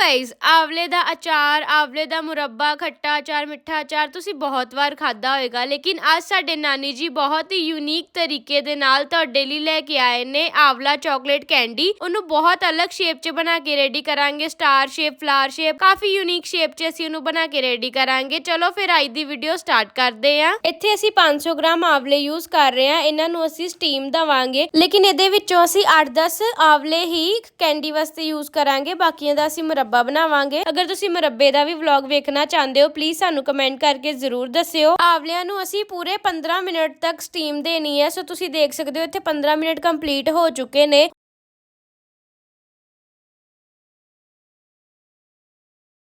Guys ਆਵਲੇ ਦਾ ਅਚਾਰ, ਆਵਲੇ ਦਾ ਮੁਰੱਬਾ, ਖੱਟਾ ਅਚਾਰ, ਮਿੱਠਾ ਅਚਾਰ ਤੁਸੀਂ ਬਹੁਤ ਵਾਰ ਖਾਦਾ ਹੋਵੇਗਾ ਲੇਕਿਨ ਅੱਜ ਸਾਡੇ ਨਾਨੀ ਜੀ ਬਹੁਤ ਹੀ ਯੂਨੀਕ ਤਰੀਕੇ ਦੇ ਨਾਲ ਤੁਹਾਡੇ ਲਈ ਲੈ ਕੇ ਆਏ ਨੇ ਆਵਲਾ ਚਾਕਲੇਟ ਕੈਂਡੀ ਉਹਨੂੰ ਬਹੁਤ ਅਲੱਗ ਸ਼ੇਪ 'ਚ ਬਣਾ ਕੇ ਰੈਡੀ ਕਰਾਂਗੇ ਸਟਾਰ ਸ਼ੇਪ ਫਲਾਰ ਸ਼ੇਪ ਕਾਫੀ ਯੂਨੀਕ ਸ਼ੇਪ 'ਚ ਅਸੀਂ ਉਹਨੂੰ ਬਣਾ ਕੇ ਰੈਡੀ ਕਰਾਂਗੇ। ਚਲੋ ਫਿਰ ਅੱਜ ਦੀ ਵੀਡੀਓ ਸਟਾਰਟ ਕਰਦੇ ਹਾਂ। ਇੱਥੇ ਅਸੀਂ 500 ਗ੍ਰਾਮ ਆਵਲੇ ਯੂਜ਼ ਕਰ ਰਹੇ ਹਾਂ, ਇਹਨਾਂ ਨੂੰ ਅਸੀਂ ਸਟੀਮ ਦਵਾਂਗੇ, ਲੇਕਿਨ ਇਹਦੇ ਵਿੱਚੋਂ ਅਸੀਂ 8-10 ਆਵਲੇ ਹੀ ਕੈਂਡੀ ਵਾਸਤੇ ਯੂਜ਼ ਕਰਾਂਗੇ, ਬਾਕੀਆਂ ਦਾ ਅਸੀਂ ਮੁਰੱਬਾ ਬਣਾਵਾਂਗੇ। ਅਗਰ ਤੁਸੀਂ ਮੁਰੱਬੇ ਦਾ ਵੀ ਵਲੌਗ ਵੇਖਣਾ ਚਾਹੁੰਦੇ ਹੋ ਪਲੀਜ਼ ਸਾਨੂੰ ਕਮੈਂਟ ਕਰਕੇ ਜ਼ਰੂਰ ਦੱਸਿਓ। ਆਵਲਿਆਂ ਨੂੰ ਅਸੀਂ ਪੂਰੇ 15 ਮਿੰਟ ਤੱਕ ਸਟੀਮ ਦੇਣੀ ਹੈ। ਸੋ ਤੁਸੀਂ ਦੇਖ ਸਕਦੇ ਹੋ, ਇੱਥੇ 15 ਮਿੰਟ ਕੰਪਲੀਟ ਹੋ ਚੁੱਕੇ ਨੇ।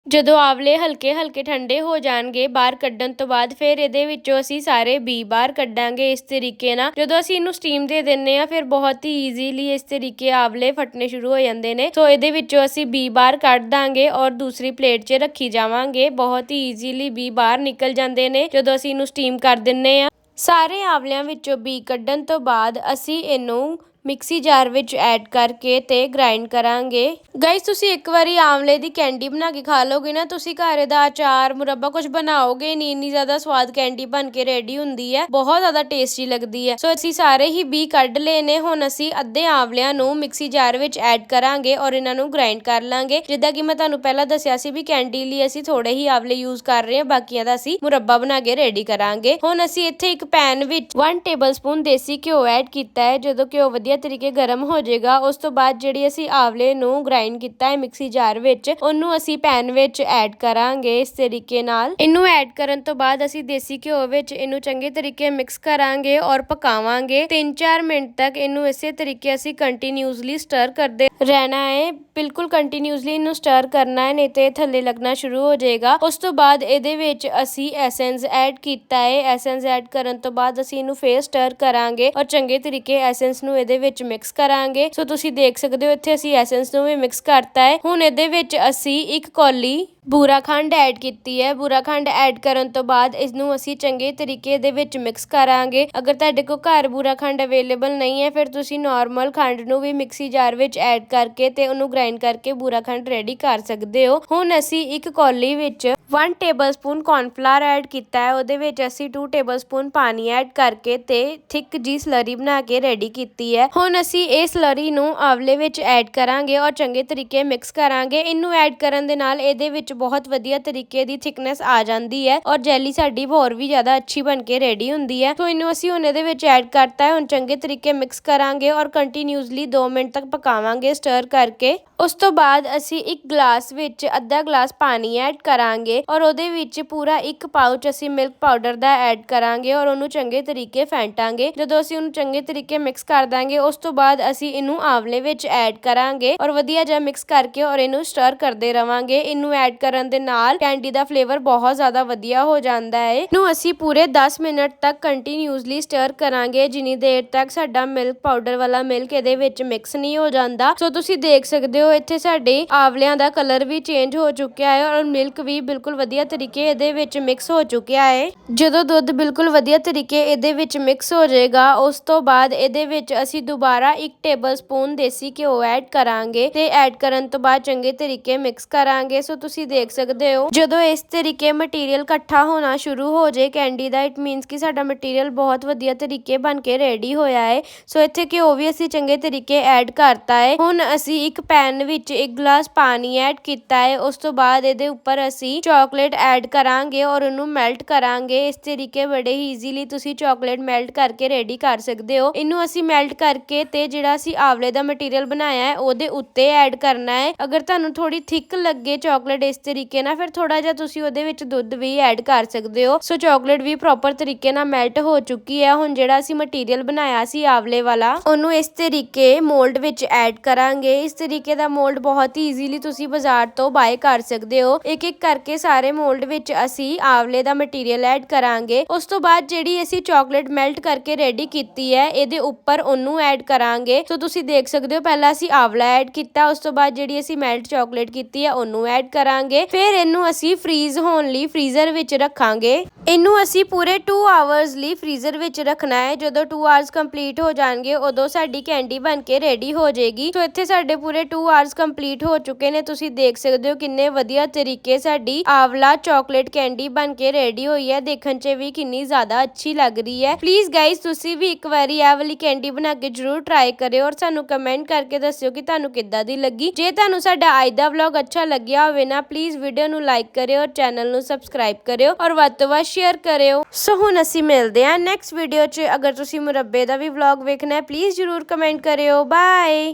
ਜਦੋਂ ਆਂਵਲੇ ਹਲਕੇ ਹਲਕੇ ਠੰਡੇ ਹੋ ਜਾਣਗੇ ਬਾਹਰ ਕੱਢਣ ਤੋਂ ਬਾਅਦ, ਫਿਰ ਇਹਦੇ ਵਿੱਚੋਂ ਅਸੀਂ ਸਾਰੇ ਬੀ ਬਾਹਰ ਕੱਢਾਂਗੇ ਇਸ ਤਰੀਕੇ ਨਾਲ। ਜਦੋਂ ਅਸੀਂ ਇਹਨੂੰ ਸਟੀਮ ਦੇ ਦਿੰਨੇ ਆ ਫਿਰ ਬਹੁਤ ਹੀ ਈਜ਼ੀਲੀ ਇਸ ਤਰੀਕੇ ਆਵਲੇ ਫਟਣੇ ਸ਼ੁਰੂ ਹੋ ਜਾਂਦੇ ਨੇ। ਸੋ ਇਹਦੇ ਵਿੱਚੋਂ ਅਸੀਂ ਬੀ ਬਾਹਰ ਕੱਢ ਦਾਂਗੇ ਔਰ ਦੂਸਰੀ ਪਲੇਟ 'ਚ ਰੱਖੀ ਜਾਵਾਂਗੇ। ਬਹੁਤ ਹੀ ਈਜ਼ੀਲੀ ਬੀ ਬਾਹਰ ਨਿਕਲ ਜਾਂਦੇ ਨੇ ਜਦੋਂ ਅਸੀਂ ਇਹਨੂੰ ਸਟੀਮ ਕਰ ਦਿੰਨੇ ਆ ਸਾਰੇ ਆਵਲਿਆਂ ਵਿੱਚੋਂ ਬੀ ਕੱਢਣ ਤੋਂ ਬਾਅਦ ਅਸੀਂ ਇਹਨੂੰ ਮਿਕਸੀ ਜਾਰ ਵਿੱਚ ਐਡ ਕਰਕੇ ਤੇ ਗ੍ਰਾਈਂਡ ਕਰਾਂਗੇ। ਗਾਇਸ ਤੁਸੀਂ ਇੱਕ ਵਾਰੀ ਆਮਲੇ ਦੀ ਕੈਂਡੀ ਬਣਾ ਕੇ ਖਾ ਲੋਗੇ ਨਾ, ਤੁਸੀਂ ਘਰ ਦਾ ਅਚਾਰ, ਮੁਰੱਬਾ ਕੁਝ ਬਣਾਓਗੇ ਨਹੀਂ ਇੰਨੀ ਜ਼ਿਆਦਾ ਸਵਾਦ ਕੈਂਡੀ ਬਣ ਕੇ ਰੈਡੀ ਹੁੰਦੀ ਹੈ, ਬਹੁਤ ਜ਼ਿਆਦਾ ਟੇਸਟੀ ਲੱਗਦੀ ਹੈ। ਸੋ ਅਸੀਂ ਸਾਰੇ ਹੀ ਬੀ ਕੱਢ ਲਏ ਨੇ, ਹੁਣ ਅਸੀਂ ਅੱਧੇ ਆਵਲਿਆਂ ਨੂੰ ਮਿਕਸੀ ਜਾਰ ਵਿੱਚ ਐਡ ਕਰਾਂਗੇ ਔਰ ਇਹਨਾਂ ਨੂੰ ਗ੍ਰਾਈਂਡ ਕਰ ਲਾਂਗੇ। ਜਿੱਦਾਂ ਕਿ ਮੈਂ ਤੁਹਾਨੂੰ ਪਹਿਲਾਂ ਦੱਸਿਆ ਸੀ ਵੀ ਕੈਂਡੀ ਲਈ ਅਸੀਂ ਥੋੜੇ ਹੀ ਆਵਲੇ ਯੂਜ਼ ਕਰ ਰਹੇ ਹਾਂ, ਬਾਕੀਆਂ ਦਾ ਅਸੀਂ ਮੁਰੱਬਾ ਬਣਾ ਕੇ ਰੈਡੀ ਕਰਾਂਗੇ। ਹੁਣ ਅਸੀਂ ਇੱਥੇ ਇੱਕ ਪੈਨ ਵਿੱਚ 1 ਟੇਬਲਸਪੂਨ ਦੇਸੀ ਘਿਓ ਐਡ ਕੀਤਾ ਹੈ, ਜਦੋਂ ਘਿਓ ਵਧੀਆ ਤਰੀਕੇ ਗਰਮ ਹੋ ਜਾਏਗਾ। ਉਸ ਤੋਂ ਬਾਅਦ ਜਿਹੜੀ ਅਸੀਂ ਆਵਲੇ ਨੂੰ ਗ੍ਰਾਈਂਡ ਕੀਤਾ ਹੈ ਮਿਕਸੀ ਜਾਰ ਵਿੱਚ, ਉਹਨੂੰ ਅਸੀਂ ਪੈਨ ਵਿੱਚ ਐਡ ਕਰਾਂਗੇ ਇਸ ਤਰੀਕੇ ਨਾਲ। ਇਹਨੂੰ ਐਡ ਕਰਨ ਤੋਂ ਬਾਅਦ ਅਸੀਂ ਦੇਸੀ ਘਿਓ ਵਿੱਚ ਇਹਨੂੰ ਚੰਗੇ ਤਰੀਕੇ ਮਿਕਸ ਕਰਾਂਗੇ ਔਰ ਪਕਾਵਾਂਗੇ। 3-4 ਮਿੰਟ ਤੱਕ ਇਹਨੂੰ ਇਸੇ ਤਰੀਕੇ ਅਸੀਂ ਕੰਟੀਨਿਊਸਲੀ ਸਟਰ ਕਰਦੇ ਰਹਿਣਾ ਹੈ। ਬਿਲਕੁਲ ਕੰਟੀਨਿਊਸਲੀ ਇਹਨੂੰ ਸਟਰ ਕਰਨਾ ਹੈ, ਨਹੀਂ ਤੇ ਥੱਲੇ ਲੱਗਣਾ ਸ਼ੁਰੂ ਹੋ ਜਾਏਗਾ। ਉਸ ਤੋਂ ਬਾਅਦ ਇਹਦੇ ਵਿੱਚ ਅਸੀਂ ਐਸੈਂਸ ਐਡ ਕੀਤਾ ਹੈ। ਐਸੈਂਸ ਐਡ ਕਰਨ ਤੋਂ ਬਾਅਦ ਅਸੀਂ ਇਹਨੂੰ ਫੇਰ ਸਟਰ ਕਰਾਂਗੇ ਔਰ ਚੰਗੇ ਤਰੀਕੇ ਐਸੈਂਸ ਨੂੰ ਇਹਦੇ ਵਿੱਚ ਮਿਕਸ ਕਰਾਂਗੇ। ਸੋ ਤੁਸੀਂ ਦੇਖ ਸਕਦੇ ਹੋ ਇੱਥੇ ਅਸੀਂ ਐਸੈਂਸ ਨੂੰ ਵੀ ਮਿਕਸ ਕਰਤਾ ਹੈ। ਹੁਣ ਇਹਦੇ ਵਿੱਚ ਅਸੀਂ ਇੱਕ ਕੌਲੀ ਬੂਰਾ ਖੰਡ ਐਡ ਕੀਤੀ ਹੈ। ਬੂਰਾ ਖੰਡ ਐਡ ਕਰਨ ਤੋਂ ਬਾਅਦ ਇਸ ਨੂੰ ਅਸੀਂ ਚੰਗੇ ਤਰੀਕੇ ਦੇ ਵਿੱਚ ਮਿਕਸ ਕਰਾਂਗੇ। ਅਗਰ ਤੁਹਾਡੇ ਕੋਲ ਘਰ ਬੂਰਾ ਖੰਡ ਅਵੇਲੇਬਲ ਨਹੀਂ ਹੈ, ਫਿਰ ਤੁਸੀਂ ਨਾਰਮਲ ਖੰਡ ਨੂੰ ਵੀ ਮਿਕਸੀ ਜਾਰ ਵਿੱਚ ਐਡ ਕਰਕੇ ਤੇ ਉਹਨੂੰ ਗ੍ਰਾਈਂਡ ਕਰਕੇ ਬੂਰਾ ਖੰਡ ਰੈਡੀ ਕਰ ਸਕਦੇ ਹੋ। ਹੁਣ ਅਸੀਂ ਇੱਕ ਕੌਲੀ ਵਿੱਚ 1 ਟੇਬਲਸਪੂਨ ਕੌਰਨਫਲਾਵਰ ਐਡ ਕੀਤਾ ਹੈ, ਉਹਦੇ ਵਿੱਚ ਅਸੀਂ 2 ਟੇਬਲਸਪੂਨ ਪਾਣੀ ਐਡ ਕਰਕੇ ਤੇ ਥਿੱਕ ਜੀ ਸਲਰੀ ਬਣਾ ਕੇ ਰੈਡੀ ਕੀਤੀ ਹੈ। ਹੁਣ ਅਸੀਂ ਇਹ ਸਲਰੀ ਨੂੰ ਆਵਲੇ ਵਿੱਚ ਐਡ ਕਰਾਂਗੇ ਔਰ ਚੰਗੇ ਤਰੀਕੇ ਮਿਕਸ ਕਰਾਂਗੇ। ਇਹਨੂੰ ਐਡ ਕਰਨ ਦੇ ਨਾਲ ਇਹਦੇ ਵਿੱਚ ਬਹੁਤ ਵਧੀਆ ਤਰੀਕੇ ਦੀ ਥਿਕਨੈਸ ਆ ਜਾਂਦੀ ਹੈ ਔਰ ਜੈਲੀ ਸਾਡੀ ਹੋਰ ਵੀ ਜ਼ਿਆਦਾ ਅੱਛੀ ਬਣ ਕੇ ਰੈਡੀ ਹੁੰਦੀ ਹੈ। ਸੋ ਇਹਨੂੰ ਅਸੀਂ ਹੁਣ ਇਹਦੇ ਵਿੱਚ ਐਡ ਕਰਤਾ ਹੈ, ਹੁਣ ਚੰਗੇ ਤਰੀਕੇ ਮਿਕਸ ਕਰਾਂਗੇ ਔਰ ਕੰਟੀਨਿਊਸਲੀ 2 ਮਿੰਟ ਤੱਕ ਪਕਾਵਾਂਗੇ ਸਟਰ ਕਰਕੇ। ਉਸ ਤੋਂ ਬਾਅਦ ਅਸੀਂ ਇੱਕ ਗਲਾਸ ਵਿੱਚ ਅੱਧਾ ਗਲਾਸ ਪਾਣੀ ਐਡ ਕਰਾਂਗੇ। ਔਰ ਉਹਦੇ ਵਿੱਚ ਪੂਰਾ ਇੱਕ ਪਾਊਚ ਅਸੀਂ ਮਿਲਕ ਪਾਊਡਰ ਦਾ ਐਡ ਕਰਾਂਗੇ ਔਰ ਉਹਨੂੰ ਚੰਗੇ ਤਰੀਕੇ ਫੈਂਟਾਂਗੇ। ਜਦੋਂ ਅਸੀਂ ਉਹਨੂੰ ਚੰਗੇ ਤਰੀਕੇ ਮਿਕਸ ਕਰ ਦਾਂਗੇ, ਉਸ ਤੋਂ ਬਾਅਦ ਅਸੀਂ ਇਹਨੂੰ ਆਵਲੇ ਵਿੱਚ ਐਡ ਕਰਾਂਗੇ ਔਰ ਵਧੀਆ ਜਿਹਾ ਮਿਕਸ ਕਰਕੇ ਔਰ ਇਹਨੂੰ ਸਟਰ ਕਰਦੇ ਰਵਾਂਗੇ। ਇਹਨੂੰ ਐਡ ਕਰਨ ਦੇ ਨਾਲ ਕੈਂਡੀ ਦਾ ਫਲੇਵਰ ਬਹੁਤ ਜ਼ਿਆਦਾ ਵਧੀਆ ਹੋ ਜਾਂਦਾ ਹੈ ਇਹਨੂੰ ਅਸੀਂ ਪੂਰੇ 10 ਮਿੰਟ ਤੱਕ ਕੰਟੀਨਿਊਸਲੀ ਸਟਰ ਕਰਾਂਗੇ। ਜਿੰਨੀ ਦੇਰ ਤੱਕ ਸਾਡਾ ਮਿਲਕ ਪਾਊਡਰ ਵਾਲਾ ਮਿਲਕ ਇਹਦੇ ਵਿੱਚ ਮਿਕਸ ਨਹੀਂ ਹੋ ਜਾਂਦਾ। ਸੋ ਤੁਸੀਂ ਦੇਖ ਸਕਦੇ ਹੋ, ਇੱਥੇ ਸਾਡੇ ਆਵਲਿਆਂ ਦਾ ਕਲਰ ਵੀ ਚੇਂਜ ਹੋ ਚੁੱਕਿਆ ਹੈ ਔਰ ਮਿਲਕ ਵੀ ਬਿਲਕੁਲ ਵਧੀਆ ਤਰੀਕੇ ਇਹਦੇ ਵਿੱਚ ਮਿਕਸ ਹੋ ਚੁੱਕਿਆ ਹੈ। ਜਦੋਂ ਦੁੱਧ ਬਿਲਕੁਲ ਵਧੀਆ ਤਰੀਕੇ ਇਹਦੇ ਵਿੱਚ ਮਿਕਸ ਹੋ ਜਾਏਗਾ, ਉਸ ਤੋਂ ਬਾਅਦ ਇਹਦੇ ਵਿੱਚ ਅਸੀਂ ਦੁਬਾਰਾ 1 ਟੇਬਲਸਪੂਨ ਦੇਸੀ ਘਿਓ ਐਡ ਕਰਾਂਗੇ ਤੇ ਐਡ ਕਰਨ ਤੋਂ ਬਾਅਦ ਚੰਗੇ ਤਰੀਕੇ ਮਿਕਸ ਕਰਾਂਗੇ। ਸੋ ਤੁਸੀਂ ਦੇਖ ਸਕਦੇ ਹੋ, ਜਦੋਂ ਇਸ ਤਰੀਕੇ ਮਟੀਰੀਅਲ ਇਕੱਠਾ ਹੋਣਾ ਸ਼ੁਰੂ ਹੋ ਜਾਏ ਕੈਂਡੀ ਦਾ ਇਟ ਮੀਨਸ ਕਿ ਸਾਡਾ ਮਟੀਰੀਅਲ ਬਹੁਤ ਵਧੀਆ ਤਰੀਕੇ ਬਣ ਕੇ ਰੈਡੀ ਹੋਇਆ ਹੈ। ਸੋ ਇੱਥੇ ਘਿਓ ਵੀ ਅਸੀਂ ਚੰਗੇ ਤਰੀਕੇ ਐਡ ਕਰਤਾ ਹੈ। ਹੁਣ ਅਸੀਂ ਇੱਕ ਪੈਨ ਵਿੱਚ ਇੱਕ ਗਲਾਸ ਪਾਣੀ ਐਡ ਕੀਤਾ ਹੈ। ਉਸ ਤੋਂ ਬਾਅਦ ਇਹਦੇ ਉੱਪਰ ਅਸੀਂ ਚਾਕਲੇਟ ਐਡ ਕਰਾਂਗੇ ਔਰ ਉਹਨੂੰ ਮੈਲਟ ਕਰਾਂਗੇ। ਇਸ ਤਰੀਕੇ ਬੜੇ ਹੀ ਈਜ਼ੀਲੀ ਤੁਸੀਂ ਚਾਕਲੇਟ ਮੈਲਟ ਕਰਕੇ ਰੈਡੀ ਕਰ ਸਕਦੇ ਹੋ। ਇਹਨੂੰ ਅਸੀਂ ਮੈਲਟ ਕਰਕੇ ਤੇ ਜਿਹੜਾ ਅਸੀਂ ਆਵਲੇ ਦਾ ਮਟੀਰੀਅਲ ਬਣਾਇਆ ਹੈ, ਉਹਦੇ ਉੱਤੇ ਐਡ ਕਰਨਾ ਹੈ। ਅਗਰ ਤੁਹਾਨੂੰ ਥੋੜੀ ਥਿਕ ਲੱਗੇ ਚਾਕਲੇਟ ਇਸ ਤਰੀਕੇ ਨਾਲ, ਫਿਰ ਥੋੜਾ ਜਿਹਾ ਤੁਸੀਂ ਉਹਦੇ ਵਿੱਚ ਦੁੱਧ ਵੀ ਐਡ ਕਰ ਸਕਦੇ ਹੋ। ਸੋ ਚਾਕਲੇਟ ਵੀ ਪ੍ਰੋਪਰ ਤਰੀਕੇ ਨਾਲ ਮੈਲਟ ਹੋ ਚੁੱਕੀ ਹੈ। ਹੁਣ ਜਿਹੜਾ ਅਸੀਂ ਮਟੀਰੀਅਲ ਬਣਾਇਆ ਸੀ ਆਵਲੇ ਵਾਲਾ, ਉਹਨੂੰ ਇਸ ਤਰੀਕੇ ਮੋਲਡ ਵਿੱਚ ਐਡ ਕਰਾਂਗੇ। ਇਸ ਤਰੀਕੇ ਦਾ ਮੋਲਡ ਬਹੁਤ ਹੀ ਈਜ਼ੀਲੀ ਤੁਸੀਂ ਬਾਜ਼ਾਰ ਤੋਂ ਬਾਏ ਕਰ ਸਕਦੇ ਹੋ। ਇੱਕ ਇੱਕ ਕਰਕੇ ਸਾਰੇ ਮੋਲਡ ਵਿੱਚ ਅਸੀਂ ਆਵਲੇ ਦਾ ਮਟੀਰੀਅਲ ਐਡ ਕਰਾਂਗੇ। ਉਸ ਤੋਂ ਬਾਅਦ ਜਿਹੜੀ ਅਸੀਂ ਚਾਕਲੇਟ ਮੈਲਟ ਕਰਕੇ ਰੈਡੀ ਕੀਤੀ ਹੈ, ਇਹਦੇ ਉੱਪਰ ਉਹਨੂੰ ਐਡ ਕਰਾਂਗੇ। ਸੋ ਤੁਸੀਂ ਦੇਖ ਸਕਦੇ ਹੋ, ਪਹਿਲਾਂ ਅਸੀਂ ਆਵਲਾ ਐਡ ਕੀਤਾ, ਉਸ ਤੋਂ ਬਾਅਦ ਜਿਹੜੀ ਅਸੀਂ ਮੈਲਟ ਚਾਕਲੇਟ ਕੀਤੀ ਹੈ, ਉਹਨੂੰ ਐਡ ਕਰਾਂਗੇ। ਫਿਰ ਇਹਨੂੰ ਅਸੀਂ ਫ੍ਰੀਜ਼ ਹੋਣ ਲਈ ਫ੍ਰੀਜ਼ਰ ਵਿੱਚ ਰੱਖਾਂਗੇ। ਇਹਨੂੰ ਅਸੀਂ ਪੂਰੇ 2 ਆਵਰਸ ਲਈ ਫ੍ਰੀਜ਼ਰ ਵਿੱਚ ਰੱਖਣਾ ਹੈ। ਜਦੋਂ 2 ਆਵਰਸ ਕੰਪਲੀਟ ਹੋ ਜਾਣਗੇ, ਉਦੋਂ ਸਾਡੀ ਕੈਂਡੀ ਬਣ ਕੇ ਰੈਡੀ ਹੋ ਜਾਏਗੀ ਸੋ ਇੱਥੇ ਸਾਡੇ ਪੂਰੇ 2 ਆਵਰਸ ਕੰਪਲੀਟ ਹੋ ਚੁੱਕੇ ਨੇ। ਤੁਸੀਂ ਦੇਖ ਸਕਦੇ ਹੋ ਕਿੰਨੇ ਵਧੀਆ ਤਰੀਕੇ ਸਾਡੀ ਆਵਲਾ ਚਾਕਲੇਟ ਕੈਂਡੀ ਬਣ ਕੇ ਰੈਡੀ ਹੋਈ ਹੈ। ਦੇਖਣ 'ਚ ਵੀ ਕਿੰਨੀ ਜ਼ਿਆਦਾ ਅੱਛੀ ਲੱਗ ਰਹੀ ਹੈ। ਪਲੀਜ਼ ਗਾਇਸ ਤੁਸੀਂ ਵੀ ਇੱਕ ਵਾਰੀ ਇਹ ਵਾਲੀ ਕੈਂਡੀ ਬਣਾ ਕੇ ਜਰੂਰ ਟਰਾਈ ਕਰਿਓ ਔਰ ਸਾਨੂੰ ਕਮੈਂਟ ਕਰਕੇ ਦੱਸਿਓ ਕਿ ਤੁਹਾਨੂੰ ਕਿੱਦਾਂ ਦੀ ਲੱਗੀ। ਜੇ ਤੁਹਾਨੂੰ ਸਾਡਾ ਅੱਜ ਦਾ ਵਲੌਗ ਅੱਛਾ ਲੱਗਿਆ ਹੋਵੇ ਨਾ ਪਲੀਜ਼ ਵੀਡੀਓ ਨੂੰ ਲਾਈਕ ਕਰਿਓ ਔਰ ਚੈਨਲ ਨੂੰ ਸਬਸਕ੍ਰਾਈਬ ਕਰਿਓ ਔਰ ਵੱਧ ਤੋਂ ਵੱਧ ਸ਼ੇਅਰ ਕਰਿਓ। ਸੋ ਹੁਣ ਅਸੀਂ ਮਿਲਦੇ ਹਾਂ ਨੈਕਸਟ ਵੀਡੀਓ 'ਚ। ਅਗਰ ਤੁਸੀਂ ਮੁਰੱਬੇ ਦਾ ਵੀ ਵਲੌਗ ਵੇਖਣਾ ਹੈ ਪਲੀਜ਼ ਜਰੂਰ ਕਮੈਂਟ ਕਰਿਓ। ਬਾਏ